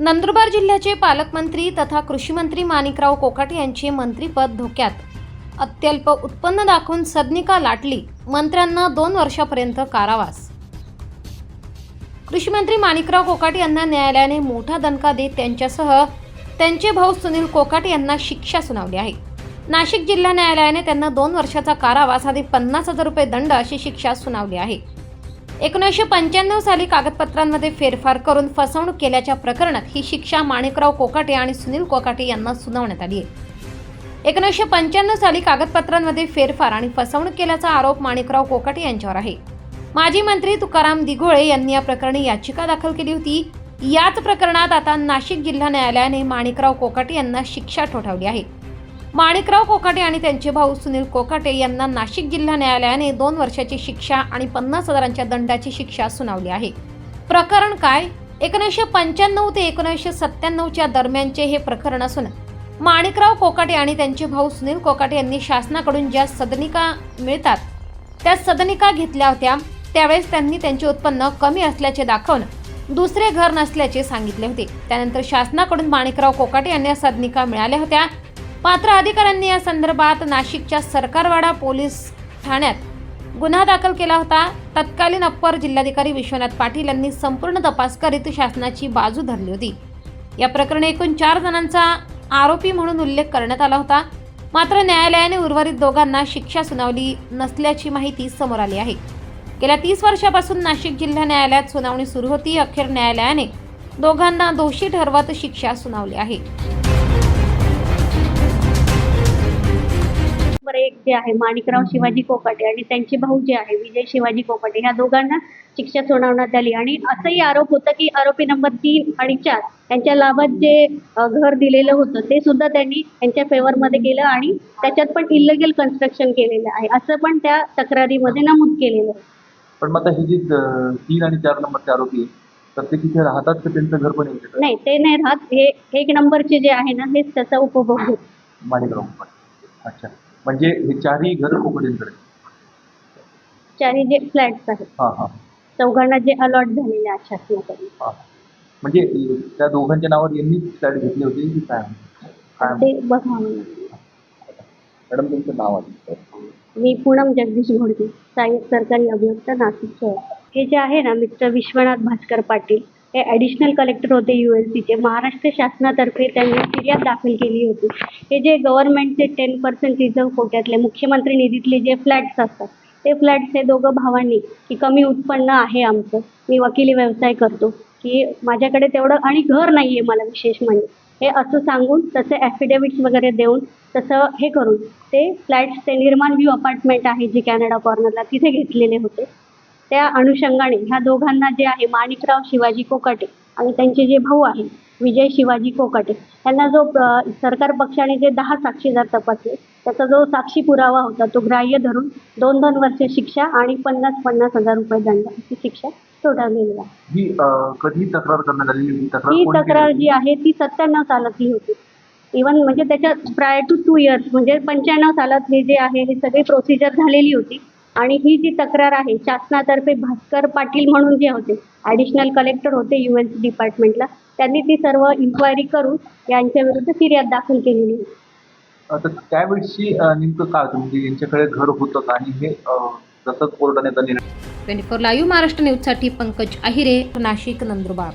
नंदुरबार जिल्ह्याचे पालकमंत्री तथा कृषीमंत्री माणिकराव कोकाटे यांचे मंत्रीपद धोक्यात. अत्यल्प उत्पन्न दाखवून सदनिका लाटली मंत्र्यांना दोन वर्षापर्यंत कारावास. कृषीमंत्री माणिकराव कोकाटे यांना न्यायालयाने मोठा दणका देत त्यांच्यासह त्यांचे भाऊ सुनील कोकाटे यांना शिक्षा सुनावली आहे. नाशिक जिल्हा न्यायालयाने त्यांना दोन वर्षाचा कारावास आधी पन्नास हजार रुपये दंड अशी शिक्षा सुनावली आहे. एकोणीसशे पंच्याण्णव साली कागदपत्रांमध्ये फेरफार करून फसवणूक केल्याच्या प्रकरणात ही शिक्षा माणिकराव कोकाटे आणि सुनील कोकाटे यांना सुनावण्यात आली आहे. एकोणीसशे पंच्याण्णव साली कागदपत्रांमध्ये फेरफार आणि फसवणूक केल्याचा आरोप माणिकराव कोकाटे यांच्यावर आहे. माजी मंत्री तुकाराम दिघोळे यांनी या प्रकरणी याचिका दाखल केली होती. याच प्रकरणात आता नाशिक जिल्हा न्यायालयाने माणिकराव कोकाटे यांना शिक्षा ठोठावली आहे. माणिकराव कोकाटे आणि त्यांचे भाऊ सुनील कोकाटे यांना नाशिक जिल्हा न्यायालयाने दोन वर्षाची शिक्षा आणि पन्नास हजारांच्या दंडाची शिक्षा सुनावली आहे. प्रकरण काय? एकोणीसशे पंच्याण्णव ते एकोणीसशे सत्त्याण्णवच्या दरम्यानचे हे प्रकरण असून माणिकराव कोकाटे आणि त्यांचे भाऊ सुनील कोकाटे यांनी शासनाकडून ज्या सदनिका मिळतात त्या सदनिका घेतल्या होत्या त्यावेळेस त्यांनी त्यांचे उत्पन्न कमी असल्याचे दाखवून दुसरे घर नसल्याचे सांगितले होते. त्यानंतर शासनाकडून माणिकराव कोकाटे यांना सदनिका मिळाल्या होत्या मात्र अधिकाऱ्यांनी या संदर्भात नाशिकच्या सरकारवाडा पोलीस ठाण्यात गुन्हा दाखल केला होता. तत्कालीन अप्पर जिल्हाधिकारी विश्वनाथ पाटील यांनी संपूर्ण तपास करीत शासनाची बाजू धरली होती. या प्रकरणी एकूण चार जणांचा आरोपी म्हणून उल्लेख करण्यात आला होता. मात्र न्यायालयाने उर्वरित दोघांना शिक्षा सुनावली नसल्याची माहिती समोर आली आहे. गेल्या तीस वर्षापासून नाशिक जिल्हा न्यायालयात सुनावणी सुरू होती. अखेर न्यायालयाने दोघांना दोषी ठरवत शिक्षा सुनावली आहे. नंबर एक जे आहे माणिकराव शिवाजी कोकाटे आणि त्यांचे भाऊ जे आहे विजय शिवाजी कोकाटे ह्या दोघांना शिक्षा सुनावण्यात आली. आणि असंही आरोप होता की आरोपी नंबर तीन आणि चार यांच्या लाभात जे घर दिलेलं होतं ते सुद्धा त्यांनी त्यांच्या फेवरमध्ये केलं आणि त्याच्यात पण इलिगल कन्स्ट्रक्शन केलेलं आहे. असं पण त्या तक्रारीमध्ये नमूद केलेलं आहे. पण मग ही जी तीन आणि चार नंबरचे आरोपी तिथे राहतात तर त्यांचं घर पण नाही ते नाही राहत. हे एक नंबरचे जे आहे ना हेच त्याचा उपभोग माणिकराव अच्छा. म्हणजे हे चारही घर कोकणींकडे चारी जे फ्लॅट्स आहेत. हां हां. चौघांना जे अलॉट झालेले आहेत शासनाकडून हां. म्हणजे त्या दोघांच्या नावावर यांनी फ्लॅट घेतले होते की काय? काय ते बघावं लागेल. मॅडम तुमचं नाव आहे. मी पूनम जगदीश घोडके सहाय्यक सरकारी अभियंता नाशिक शहर हे जे आहे ना मिस्टर विश्वनाथ भास्कर पाटील हे ॲडिशनल कलेक्टर होते यू एल सीचे महाराष्ट्र शासनातर्फे त्यांनी फिर्याद दाखल केली होती. हे जे गव्हर्नमेंटचे टेन पर्सेंट रिझर्व कोट्यातले मुख्यमंत्री निधीतले जे फ्लॅट्स असतात ते फ्लॅट्स हे दोघं भावांनी की कमी उत्पन्न आहे आमचं मी वकिली व्यवसाय करतो की माझ्याकडे तेवढं आणि घर नाही आहे मला विशेष म्हणजे. हे असं सांगून तसे ॲफिडेविट्स वगैरे देऊन तसं हे करून ते फ्लॅट्स ते निर्माण व्ह्यू अपार्टमेंट आहे जे कॅनडा कॉर्नरला तिथे घेतलेले होते. त्या अनुषंगाने ह्या दोघांना जे आहे माणिकराव शिवाजी कोकाटे आणि त्यांचे जे भाऊ आहे विजय शिवाजी कोकाटे यांना जो सरकार पक्षाने जे दहा साक्षीदार तपासले त्याचा जो साक्षी पुरावा होता तो ग्राह्य धरून दोन दोन वर्ष शिक्षा आणि पन्नास पन्नास हजार रुपये दंड अशी शिक्षा आहे. ही कधी तक्रार करण्यात आलेली ही तक्रार? जी आहे ती सत्त्याण्णव सालातली होती. इवन म्हणजे त्याच्या प्रायर टू टू इयर्स म्हणजे पंच्याण्णव सालात हे जे आहे हे सगळी प्रोसिजर झालेली होती. आणि ही जी तक्रार आहे शासनातर्फे भास्कर पाटील म्हणून जे होते ॲडिशनल कलेक्टर होते यू एन सी डिपार्टमेंटला त्यांनी ती सर्व इन्क्वायरी करून यांच्या विरुद्ध फिर्याद दाखल केलेली होती तर नेमकं काय होतं? म्हणजे यांच्याकडे घर होतं का? आणि हे जसं कोर्टाने ट्वेंटी फोर लाईव्ह महाराष्ट्र न्यूजसाठी पंकज अहिरे नाशिक नंदुरबार.